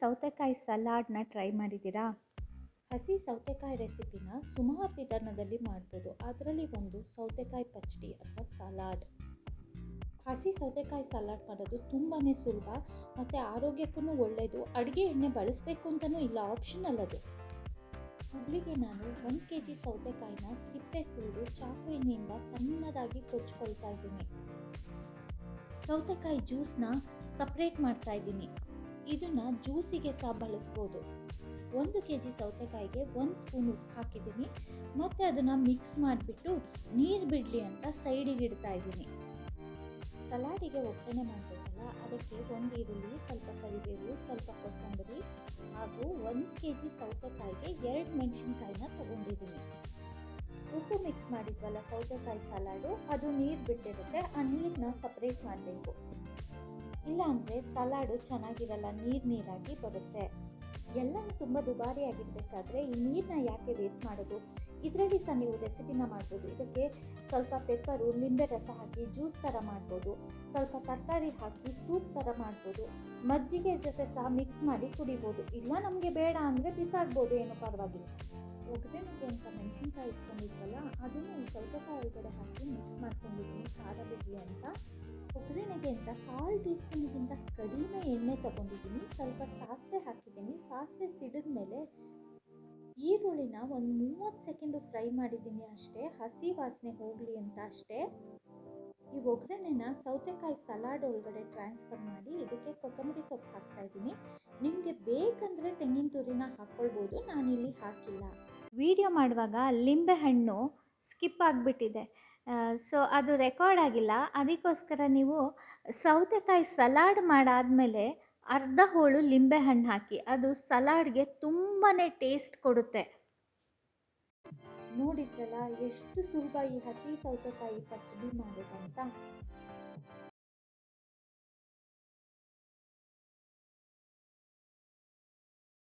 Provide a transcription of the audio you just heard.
ಸೌತೆಕಾಯಿ ಸಲಾಡ್ನ ಟ್ರೈ ಮಾಡಿದ್ದೀರಾ? ಹಸಿ ಸೌತೆಕಾಯಿ ರೆಸಿಪಿನ ಸುಮಾರು ವಿಧಾನದಲ್ಲಿ ಮಾಡ್ಬೋದು. ಅದರಲ್ಲಿ ಒಂದು ಸೌತೆಕಾಯಿ ಪಚ್ಚಡಿ ಅಥವಾ ಸಲಾಡ್. ಹಸಿ ಸೌತೆಕಾಯಿ ಸಲಾಡ್ ಮಾಡೋದು ತುಂಬಾ ಸುಲಭ ಮತ್ತು ಆರೋಗ್ಯಕ್ಕೂ ಒಳ್ಳೆಯದು ಅಡುಗೆ ಎಣ್ಣೆ ಬಳಸಬೇಕು ಅಂತಲೂ ಇಲ್ಲ ಆಪ್ಷನಲ್ ಅದು. ಮೊದಲಿಗೆ ನಾನು ಒಂದು ಕೆ ಜಿ ಸೌತೆಕಾಯಿನ ಸಿಪ್ಪೆ ಸುಲಿದು ಚಾಕುವಿನಿಂದ ಸಣ್ಣದಾಗಿ ಕೊಚ್ಕೊಳ್ತಾ ಇದ್ದೀನಿ. ಸೌತೆಕಾಯಿ ಜ್ಯೂಸ್ನ ಸಪ್ರೇಟ್ ಮಾಡ್ತಾ ಇದ್ದೀನಿ. ಇದನ್ನು ಜ್ಯೂಸಿಗೆ ಸಹ ಬಳಸ್ಬೋದು. ಒಂದು ಕೆ ಜಿ ಸೌತೆಕಾಯಿಗೆ ಒಂದು ಸ್ಪೂನ್ ಉಪ್ಪು ಹಾಕಿದ್ದೀನಿ. ಮತ್ತು ಅದನ್ನು ಮಿಕ್ಸ್ ಮಾಡಿಬಿಟ್ಟು ನೀರು ಬಿಡಲಿ ಅಂತ ಸೈಡಿಗೆ ಇಡ್ತಾ ಇದ್ದೀನಿ. ಸಲಾಡಿಗೆ ಒಗ್ಗರಣೆ ಮಾಡಬೇಕಲ್ಲ, ಅದಕ್ಕೆ ಒಂದು ಈರುಳ್ಳಿ, ಸ್ವಲ್ಪ ಕರಿಬೇವು, ಸ್ವಲ್ಪ ಕೊತ್ತಂಬರಿ ಹಾಗೂ ಒಂದು ಕೆ ಜಿ ಸೌತೆಕಾಯಿಗೆ ಎರಡು ಮೆಣಸಿನ್ಕಾಯಿನ ತೊಗೊಂಡಿದ್ದೀನಿ. ಮಾಡಿದ್ವಲ್ಲ ಸೌತೆಕಾಯಿ ಸಲಾಡು? ಅದು ನೀರು ಬಿಟ್ಟಿರುತ್ತೆ, ಆ ನೀರನ್ನ ಸಪ್ರೇಟ್ ಮಾಡಬೇಕು. ಇಲ್ಲಾಂದರೆ ಸಲಾಡು ಚೆನ್ನಾಗಿರಲ್ಲ, ನೀರು ನೀರಾಗಿ ಬರುತ್ತೆ. ಎಲ್ಲ ತುಂಬ ದುಬಾರಿಯಾಗಿರಬೇಕಾದ್ರೆ ಈ ನೀರನ್ನ ಯಾಕೆ ವೇಸ್ಟ್ ಮಾಡೋದು? ಇದರಲ್ಲಿ ಸಹ ನೀವು ರೆಸಿಪಿನ ಮಾಡ್ಬೋದು. ಇದಕ್ಕೆ ಸ್ವಲ್ಪ ಪೆಪ್ಪರು ಲಿಂಬೆ ರಸ ಹಾಕಿ ಜ್ಯೂಸ್ ಥರ ಮಾಡ್ಬೋದು. ಸ್ವಲ್ಪ ತರಕಾರಿ ಹಾಕಿ ಸೂಪ್ ಥರ ಮಾಡ್ಬೋದು. ಮಜ್ಜಿಗೆ ಜೊತೆ ಸಹ ಮಿಕ್ಸ್ ಮಾಡಿ ಕುಡಿಬೋದು. ಇಲ್ಲ ನಮಗೆ ಬೇಡ ಅಂದರೆ ಬಿಸಾಡ್ಬೋದು, ಏನು ಪರವಾಗಿಲ್ಲ. ಒಗ್ಗರಣೆಗೆ ಅಂತ ಮೆಣಸಿನ್ಕಾಯಿ ಇಟ್ಕೊಂಡಿದ್ವಲ್ಲ? ಸೌತೆಕಾಯಿ ಒಳಗಡೆ ಹಾಕಿ ಮಿಕ್ಸ್ ಮಾಡ್ಕೊಂಡಿದ್ದೀನಿ. ಖಾರ ಬಿಡಲಿ ಅಂತ. ಒಗ್ಗರಣೆಗೆ ಅಂತ ಕಾಲು ಟೀ ಸ್ಪೂನ್ಗಿಂತ ಕಡಿಮೆ ಎಣ್ಣೆ ತಗೊಂಡಿದ್ದೀನಿ. ಸ್ವಲ್ಪ ಸಾಸಿವೆ ಹಾಕಿದ್ದೀನಿ. ಸಾಸಿವೆ ಸಿಡಿದ ಮೇಲೆ ಈರುಳ್ಳಿನ ಒಂದು ಮೂವತ್ತು ಸೆಕೆಂಡು ಫ್ರೈ ಮಾಡಿದ್ದೀನಿ ಅಷ್ಟೇ. ಹಸಿ ವಾಸನೆ ಹೋಗಲಿ ಅಂತ ಅಷ್ಟೇ. ಈ ಒಗ್ಗರಣೆನ ಸೌತೆಕಾಯಿ ಸಲಾಡ್ ಒಳಗಡೆ ಟ್ರಾನ್ಸ್ಫರ್ ಮಾಡಿ ಇದಕ್ಕೆ ಕೊತ್ತಂಬರಿ ಸೊಪ್ಪು ಹಾಕ್ತಾ ಇದ್ದೀನಿ. ನಿಮಗೆ ಬೇಕಂದರೆ ತೆಂಗಿನ ತುರಿನ ಹಾಕ್ಕೊಳ್ಬೋದು. ನಾನಿಲ್ಲಿ ಹಾಕಿಲ್ಲ. ವಿಡಿಯೋ ಮಾಡುವಾಗ ಲಿಂಬೆ ಹಣ್ಣು ಸ್ಕಿಪ್ ಆಗಿಬಿಟ್ಟಿದೆ. ಸೊ ಅದು ರೆಕಾರ್ಡ್ ಆಗಿಲ್ಲ. ಅದಕ್ಕೋಸ್ಕರ ನೀವು ಸೌತೆಕಾಯಿ ಸಲಾಡ್ ಮಾಡಾದಮೇಲೆ ಅರ್ಧ ಹೋಳು ಲಿಂಬೆಹಣ್ಣು ಹಾಕಿ. ಅದು ಸಲಾಡ್ಗೆ ತುಂಬಾ ಟೇಸ್ಟ್ ಕೊಡುತ್ತೆ. ನೋಡಿದ್ರಲ್ಲ, ಎಷ್ಟು ಸುಲಭ ಈ ಹಸಿ ಸೌತೆಕಾಯಿ ಪಚ್ಚಡಿ ಮಾಡೋದಂತ